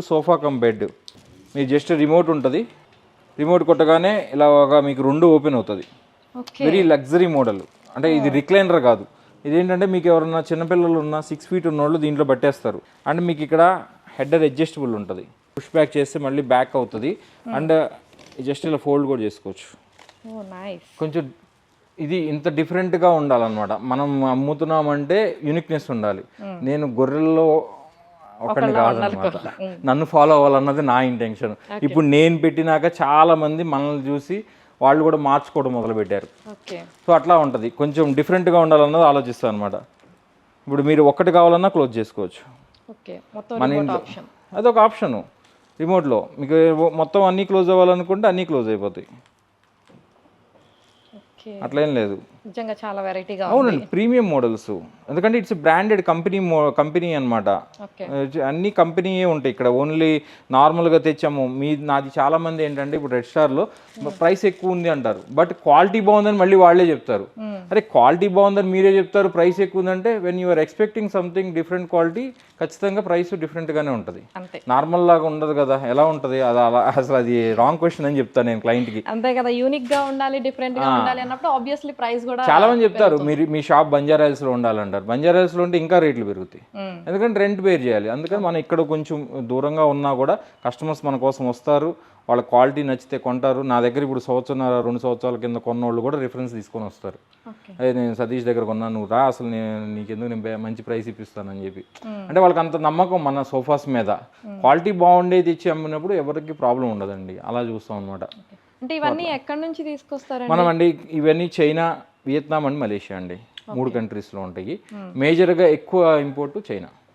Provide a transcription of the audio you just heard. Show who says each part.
Speaker 1: Sofa cum bed. మీరు just remote ఉంటుంది. Remote కొట్టగానే ఇలాగా మీకు రెండు ఓపెన్ అవుతుంది. Very luxury model. అంటే ఇది రిక్లైనర్ కాదు. ఇదేంటంటే మీకు ఎవరన్నా చిన్నపిల్లలు ఉన్న సిక్స్ ఫీట్ ఉన్నోళ్ళు దీంట్లో పట్టేస్తారు. అండ్ మీకు ఇక్కడ హెడర్ అడ్జస్టబుల్ ఉంటుంది. పుష్ బ్యాక్ చేస్తే మళ్ళీ బ్యాక్ అవుతుంది. అండ్ జస్ట్ ఇలా ఫోల్డ్ కూడా చేసుకోవచ్చు.
Speaker 2: నైస్
Speaker 1: కొంచెం ఇది ఇంత డిఫరెంట్గా ఉండాలన్నమాట. మనం అమ్ముతున్నామంటే యూనిక్నెస్ ఉండాలి. నేను గొర్రెల్లో ఒకటి కాదనమాట నన్ను ఫాలో అవ్వాలన్నది నా ఇంటెన్షన్ ఇప్పుడు నేను పెట్టినాక చాలా మంది మనల్ని చూసి వాళ్ళు కూడా మార్చుకోవడం మొదలు పెట్టారు
Speaker 2: ఓకే
Speaker 1: సో అట్లా ఉంటుంది. కొంచెం డిఫరెంట్గా ఉండాలన్నది ఆలోచిస్తాను అనమాట ఇప్పుడు మీరు ఒక్కటి కావాలన్నా క్లోజ్ చేసుకోవచ్చు. మన ఇంట్లో అదొక ఆప్షను రిమోట్లో మీకు మొత్తం అన్నీ క్లోజ్ అవ్వాలనుకుంటే అన్నీ క్లోజ్ అయిపోతాయి. అట్లేం లేదు.
Speaker 2: నిజంగా చాలా వెరైటీగా
Speaker 1: అవునండి ప్రీమియం మోడల్స్. ఎందుకంటే ఇట్స్ బ్రాండెడ్ కంపెనీ కంపెనీ అనమాట అన్ని కంపెనీయే ఉంటాయి ఇక్కడ. ఓన్లీ నార్మల్గా తెచ్చాము. మీ నాది చాలా మంది ఏంటంటే ఇప్పుడు రెడ్ స్టార్లో ప్రైస్ ఎక్కువ ఉంది అంటారు. బట్ క్వాలిటీ బాగుందని మళ్ళీ వాళ్ళే చెప్తారు. అరే క్వాలిటీ బాగుందని మీరే చెప్తారు. ప్రైస్ ఎక్కువ ఉందంటే when you are expecting something different quality ఖచ్చితంగా ప్రైస్ డిఫరెంట్గానే ఉంటుంది. నార్మల్ లాగా ఉండదు కదా. ఎలా ఉంటుంది? అది అలా అసలు అది రాంగ్ క్వశ్చన్ అని చెప్తాను నేను క్లయింట్కి
Speaker 2: అంతే కదా. యూనిక్గా ఉండాలి డిఫరెంట్గా ఉండాలి అన్నప్పుడు ఆబ్వియస్లీ ప్రైస్ కూడా
Speaker 1: చాలా మంది చెప్తారు మీరు మీ షాప్ బంజారాయిల్స్లో ఉండాలంటారు. బంజారాయిల్స్లో ఉంటే ఇంకా రేట్లు పెరుగుతాయి. ఎందుకంటే రెంట్ పేర్ చేయాలి. అందుకని మనం ఇక్కడ కొంచెం దూరంగా ఉన్నా కూడా కస్టమర్స్ మన కోసం వస్తారు వాళ్ళ క్వాలిటీ నచ్చితే కొంటారు. నా దగ్గర ఇప్పుడు సంవత్సరం రెండు సంవత్సరాల కింద కొన్నోళ్ళు కూడా రిఫరెన్స్ తీసుకొని వస్తారు. అదే నేను సతీష్ దగ్గర కొన్నాను నువ్వు రా అసలు నేను నీకెందుకు నేను మంచి ప్రైస్ ఇప్పిస్తానని చెప్పి. అంటే వాళ్ళకి అంత నమ్మకం మన సోఫాస్ మీద. క్వాలిటీ బాగుండేది ఇచ్చి అమ్మినప్పుడు ఎవరికి ప్రాబ్లం ఉండదండి. అలా చూస్తాం అనమాట
Speaker 2: అంటే ఇవన్నీ ఎక్కడి నుంచి తీసుకొస్తారండి?
Speaker 1: మనం అండి ఇవన్నీ చైనా వియత్నాం అండ్ మలేషియా అండి. మూడు కంట్రీస్లో ఉంటాయి. మేజర్గా ఎక్కువ ఇంపోర్ట్ చైనా.